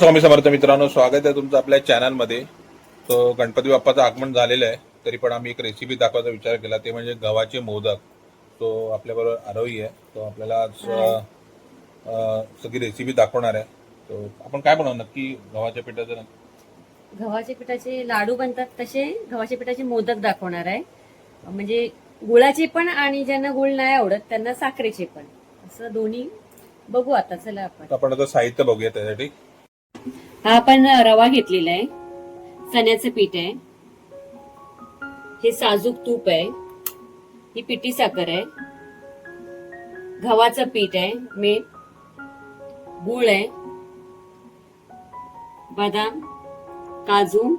स्वामी समर्थ मित्रांनो स्वागत आहे तुमचं आपल्या चॅनलमध्ये तो गणपती बाप्पाचं आगमन झालेलं आहे. तरी पण आम्ही एक रेसिपी दाखवायचा विचार केला. ते म्हणजे गव्हाचे मोदक. तो आपल्याबरोबर आरोही आहे. तो आपल्याला सगळी रेसिपी दाखवणार आहे. तो आपण काय बनवू नक्की गव्हाच्या पिठाचं? गव्हाच्या पिठाचे लाडू बनतात तसे. गव्हाच्या पिठाचे मोदक दाखवणार आहे. म्हणजे गुळाचे पण आणि ज्यांना गुळ नाही आवडत त्यांना साखरेचे पण. असं दोन्ही बघू आता. चला आपण. आपण आता साहित्य बघूया त्यासाठी. हा आपण रवा घेतलेला आहे. चण्याचं पीठ आहे. हे साजूक तूप आहे. ही पिठी साखर आहे. गव्हाचं पीठ आहे मीठ गुळ आहे. बदाम काजू.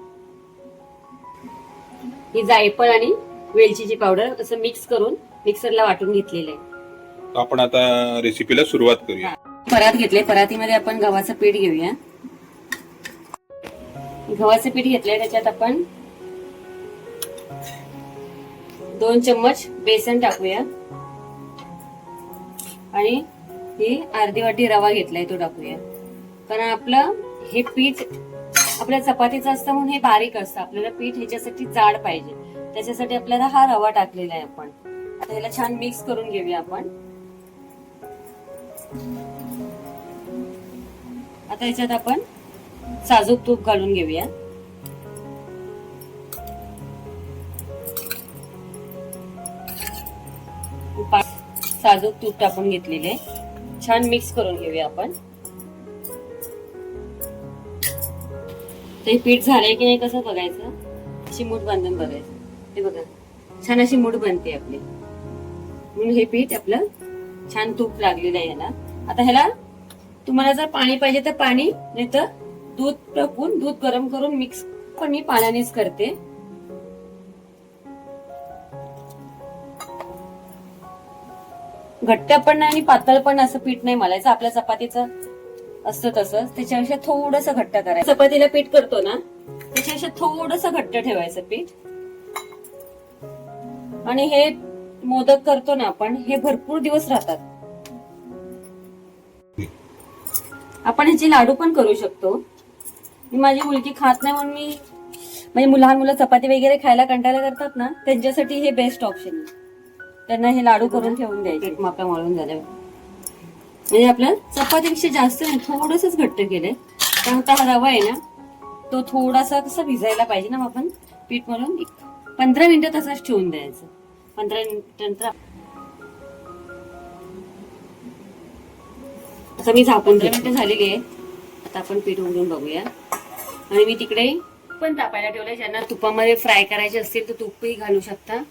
ही जायफळ आणि वेलचीची पावडर असं मिक्स करून मिक्सरला वाटून घेतलेलं आहे. आपण आता रेसिपीला सुरुवात करूया. परात घेतले परातीमध्ये आपण गव्हाचं पीठ घेऊया. गव्हाचं पीठ घेतलंय त्याच्यात आपण दोन चम्मच बेसन टाकूया. आणि ही अर्धी वाटी रवा घेतलाय तो टाकूया. कारण आपलं हे पीठ आपल्या चपातीचं असतं म्हणून हे बारीक असतं. आपल्याला पीठ ह्याच्यासाठी जाड पाहिजे. त्याच्यासाठी आपल्याला हा रवा टाकलेला आहे आपण. आता ह्याला छान मिक्स करून घेऊया आपण. आता ह्याच्यात आपण साजूक तूप घालून घेऊया. साजूक तूप टाकून घेतलेले. छान मिक्स करून घेऊया आपण. ते पीठ झालंय की नाही कसं बघायचं? अशी मूठ बांधून बघायचं. ते बघा. छान अशी मूठ बनते आपली. म्हणून हे पीठ आपलं छान तूप लागलेलं आहे ह्याला आता ह्याला तुम्हाला जर पाणी पाहिजे तर पाणी नाही तर दूध टाकून दूध गरम करून मिक्स पण मी पाण्यानेच करते. घट्ट पण नाही आणि पातळ पण असं पीठ नाही मलायचं. आपल्या चपातीचं असतं तसंच त्याच्यापेक्षा थोडस घट्ट करायचं. चपातीला पीठ करतो ना त्याच्यापेक्षा थोडस घट्ट ठेवायचं पीठ. आणि हे मोदक करतो ना आपण हे भरपूर दिवस राहतात. आपण ह्याचे लाडू पण करू शकतो. मी माझी मुलगी खात नाही म्हणून मी म्हणजे लहान मुलं चपाती वगैरे खायला कंटाळा करतात ना त्यांच्यासाठी हे बेस्ट ऑप्शन आहे. त्यांना हे लाडू करून ठेवून द्यायचे. माप्या मळून झाल्यावर म्हणजे आपलं चपातीपेक्षा जास्त नाही थोडंसंच घट्ट केलंय. कारण आता हा रवा आहे ना तो थोडासा कसं भिजायला पाहिजे ना मग आपण पीठ मळून एक पंधरा मिनिटं तसंच ठेवून द्यायचं. पंधरा मिनिटानंतर आता मी झाकून पंधरा मिनिटं झालेली आहे आता आपण पीठ उघडून बघूया. आणि मी तिकडे पण तापायला ठेवलंय ज्यांना तुपामध्ये फ्राय करायचे असतील तर तूपही घालू शकता.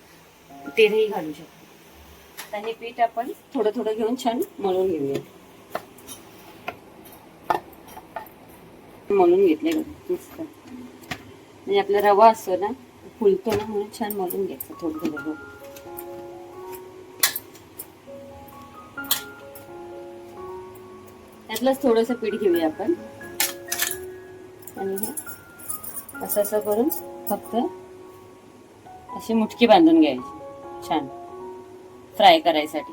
तेलही घालू शकता. आता हे पीठ आपण थोडं थोडं घेऊन छान मळून घेऊया. मळून घेतले मस्त. म्हणजे आपला रवा असतो ना फुलतो ना म्हणून छान मळून घ्यायचं थोडं थोडं. त्यातलंच थोडंसं पीठ घेऊया आपण. आणि हे असं असं करून फक्त अशी मुटकी बांधून घ्यायची. छान. फ्राय करायसाठी.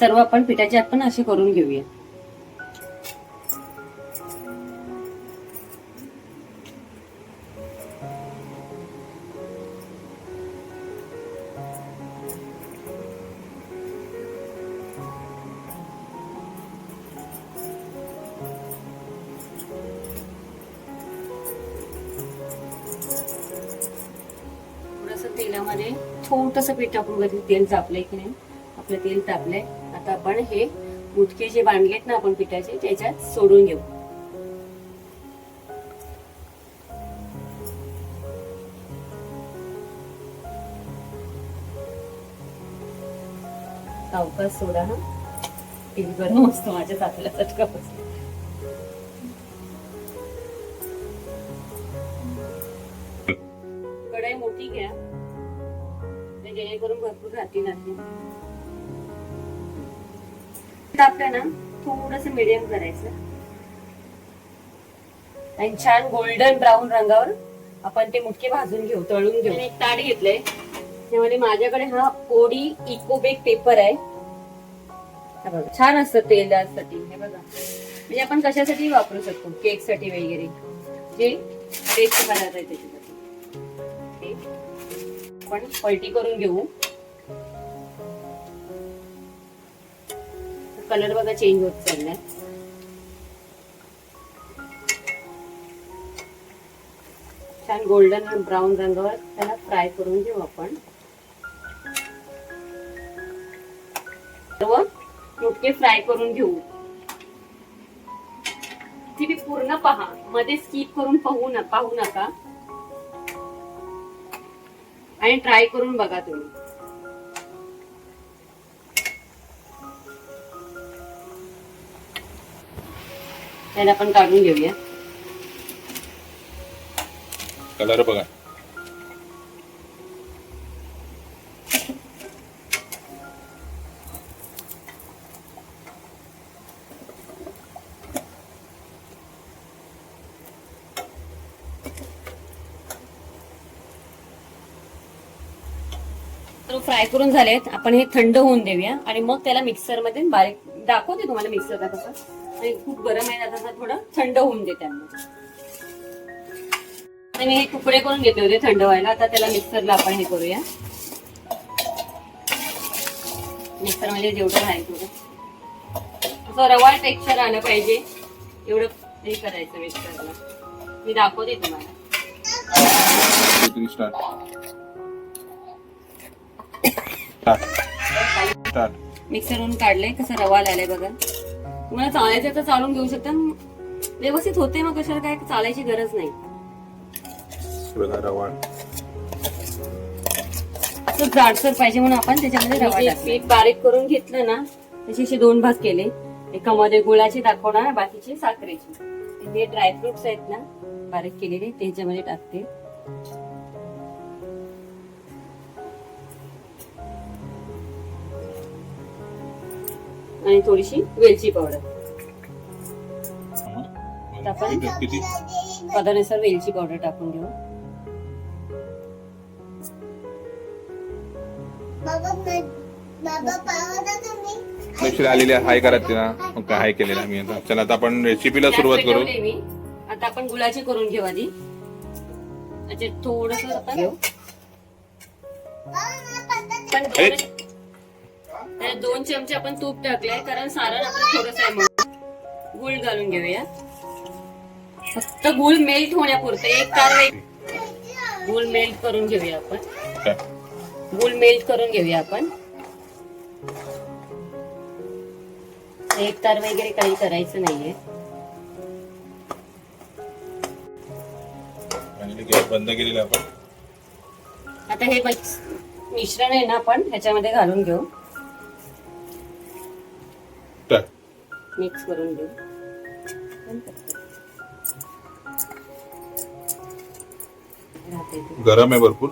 सर्व आपण पिठाची आपण अशी करून घेऊया. छोटस पीठ टाकून बघितलं तेल तापलंय की नाही? आपलं तेल तापलंय. आता आपण हे मुटके जे बांधलेत ना आपण पिठाचे त्याच्यात सोडून घेऊ सावकाश सोडा हा. तेल गरम असतो माझ्या तातला चटका बसला. कढाई मोठी घ्या. म्हणजे जेणेकरून भरपूर राहतील अशी आपल्या ना थोडस मिडियम करायचं. आणि छान गोल्डन ब्राऊन रंगावर आपण ते मुटके भाजून घेऊ तळून घेऊ. एक ताट घेतलंय. त्यामध्ये माझ्याकडे हा ओडी इको बेक पेपर आहे छान असतं तेलासाठी हे बघा. म्हणजे आपण कशासाठी वापरू शकतो? केकसाठी वगैरे. जे टेस्ट पदार्थ आहे त्याच्यासाठी आपण पलटी करून घेऊ. कलर बघा चेंज होत चाललाय. छान गोल्डन ब्राऊन रंगावर त्याला फ्राय करून घेऊ आपण. सर्व मुटके फ्राय करून घेऊ. तुम्ही पूर्ण पहा. मध्ये स्किप करून पाहू ना पाहू नका. आणि ट्राय करून बघा तुम्ही. त्याला आपण काढून घेऊया. कलर बघा. फ्राय करून झालेत. आपण हे थंड होऊन देऊया. आणि मग त्याला मिक्सरमध्ये बारीक दाखवते तुम्हाला मिक्सरला कसं. आणि खूप गरम आहे आता थोडं थंड होऊन दे त्यांना. आणि मी हे तुकडे करून घेतले होते थंड व्हायला. आता त्याला मिक्सरला आपण हे करूया. मिक्सर म्हणजे जेवढं आहे तेवढं. असं रवाळ टेक्स्चर आलं पाहिजे. एवढं हे करायचं मिक्सरला मी दाखवते तुम्हाला. मिक्सरवरून काढले कसं रवा आलाय बघा. तुम्हाला चालायचं तर चालून घेऊ शकता. व्यवस्थित होते मग कशाला काय चालायची गरज नाही. बघा रवा. असं जाडसर पाहिजे म्हणून आपण त्याच्यामध्ये रवा. पीठ बारीक करून घेतलं ना त्याचे असे दोन भाग केले. एकामध्ये गुळाचे दाखवणार बाकीचे साखरेचे. हे ड्रायफ्रुट्स आहेत ना बारीक केलेले ते ह्याच्यामध्ये टाकते. आणि थोडीशी वेलची पावडर आपण किती पदानुसार वेलची पावडर टाकून घेऊ. बाबा बाबा पावडा तुम्ही. लक्ष आलेली हाय करा तिला. हाय केलेलं आम्ही आता. चला आता आपण रेसिपीला सुरुवात करू. मी. आता आपण गुळाचे करून घेऊ आधी. त्याच्यात थोडस आपण घेऊ पण दोन चमचे आपण तूप टाकले कारण सारण आपलं थोडस आहे म्हणून. गुळ घालून घेऊया. फक्त गुळ मेल्ट होण्यापुरतं एक तार गुळ मेल्ट करून घेऊया आपण? गुळ मेल्ट करून घेऊया आपण. एक तार वगैरे काही करायचं नाहीये. बंद केलेला आपण. आता हे मिश्रण आहे ना आपण ह्याच्यामध्ये घालून घेऊ. मिक्स करून घेऊ. गरम आहे भरपूर.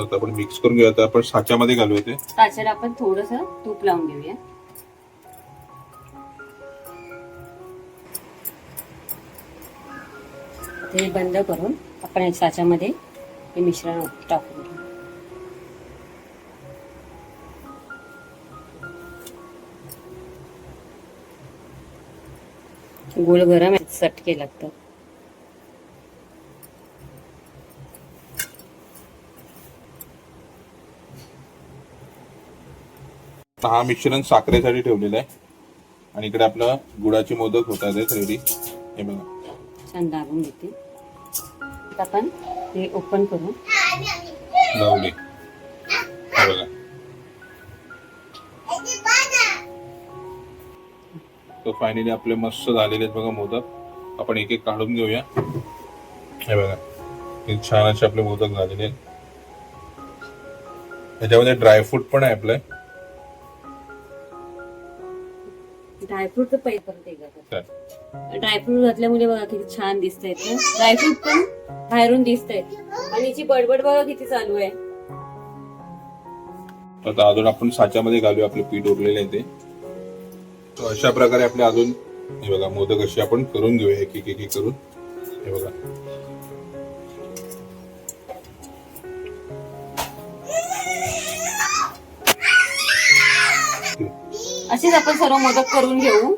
आता आपण मिक्स करून घेऊया. आपण साच्यामध्ये घालूया ते. त्याच्यात आपण थोडस तूप लावून घेऊया. ते बंद करून आपण या साच्यामध्ये हे मिश्रण टाकून घेऊ. गोल गरम आहे चटके लागतात हा मिश्रण साखरेसाठी ठेवलेला आहे. आणि इकडे आपलं गुळाचे मोदक होतात आहेत रेडी. हे बघा. छान दाबून घेते. आपण हे ओपन करू. लावले तर फायनली आपले मस्त झालेले आहेत बघा मोदक. आपण एक एक काढून घेऊया. हे बघा. हे छान असे आपले मोदक झालेले आहेत. त्याच्यामध्ये ड्रायफ्रूट पण आहे आपलं. ड्रायफ्रूट ड्रायफ्रूट घातल्यामुळे बघा किती छान दिसत आहेत ड्रायफ्रूट पण बाहेरून दिसत आहेत आणि हिची बडबड बघा किती चालू आहे. आता अजून आपण साच्यामध्ये घालूया. आपले पीठ उरलेले आहे ते. अशा प्रकारे आपले अजून हे बघा मोदक असे आपण करून घेऊया एक एक एक एक करून. हे बघा. असेच आपण सर्व मोदक करून घेऊ.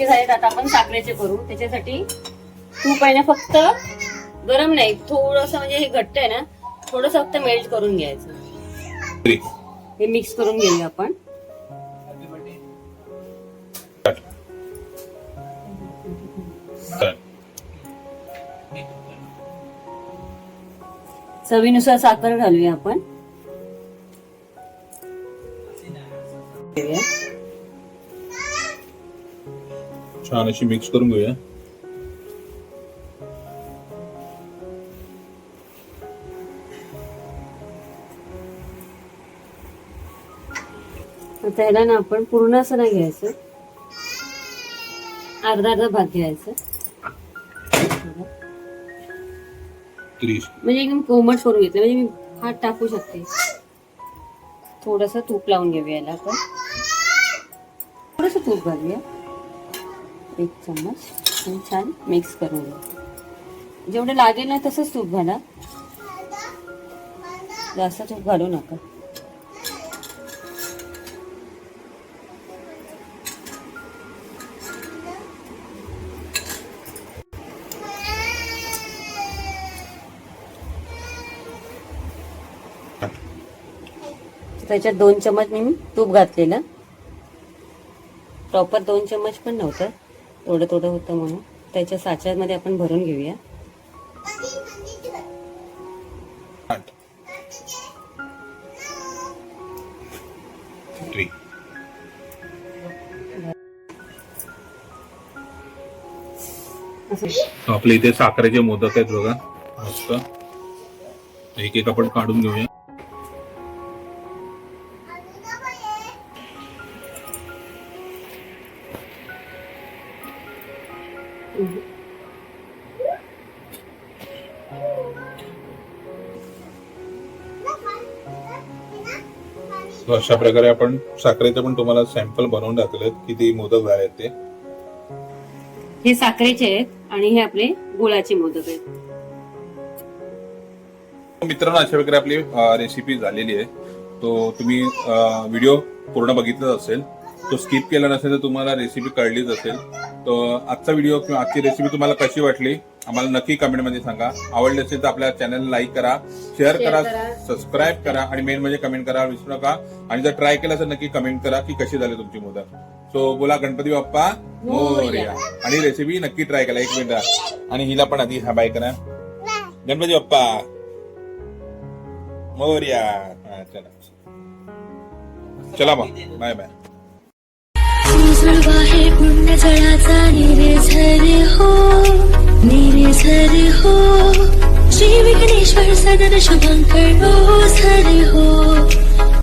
त्याचे झाले आता आपण साखरेचे करू. त्याच्यासाठी तूप आहे ना फक्त गरम नाही थोडस म्हणजे हे घट्ट आहे ना थोडस फक्त मेल्ट करून घ्यायचं. हे मिक्स करून घेऊया आपण. चवीनुसार साखर घालूया आपण. छान अशी मिक्स करून घेऊया आता ह्याला ना आपण पूर्ण असं नाही घ्यायचं अर्धा अर्धा भाग घ्यायचं म्हणजे एकदम कोमट करून घेतलं म्हणजे मी हात टाकू शकते थोडस तूप लावून घेऊया याला आपण थोडस तूप घालूया एक चम्मच आणि छान मिक्स करून घ्या. जेवढं लागेल ना तसंच तूप घाला. जास्त तूप घालू नका. त्याच्यात दोन चमच मी तूप घातलेलं. प्रॉपर दोन चम्मच पण नव्हतं. थोडं थोडं होतं म्हणून. त्याच्या साच्यामध्ये आपण भरून घेऊया. आपल्या इथे साखरेचे मोदक आहेत बघा मस्त. एक एक आपण काढून घेऊया. अशा प्रकारे आपण साखरेचे पण तुम्हाला सॅम्पल बनवून टाकलेत किती मोदक झाले ते. हे साखरेचे आहेत आणि हे आपले गुळाचे मोदक आहेत. मित्रांनो अशा प्रकारे आपली रेसिपी झालेली आहे. तो तुम्ही व्हिडिओ पूर्ण बघितलाच असेल. तो स्किप केला नसेल तर तुम्हाला रेसिपी कळलीच असेल. तो आजचा व्हिडिओ किंवा आजची रेसिपी तुम्हाला कशी वाटली आम्हाला नक्की कमेंटमध्ये सांगा. आवडली असेल तर आपल्या चॅनल लाईक करा शेअर करा सबस्क्राईब करा आणि मेन म्हणजे कमेंट करा. विसरू नका. आणि जर ट्राय केला तर नक्की कमेंट करा की कशी झाली तुमची मोदक सो बोला गणपती बाप्पा मोरया. आणि रेसिपी नक्की ट्राय करा. एक मिनिट. आणि हिला पण आधी हा बाय करा. गणपती बाप्पा. मोर्या. चला. चला मग. बाय बाय आहे पुण्य जळाचा निरेझर हो निरेझर हो श्री विघ्नेश्वर सदन शुभंकर हो झर हो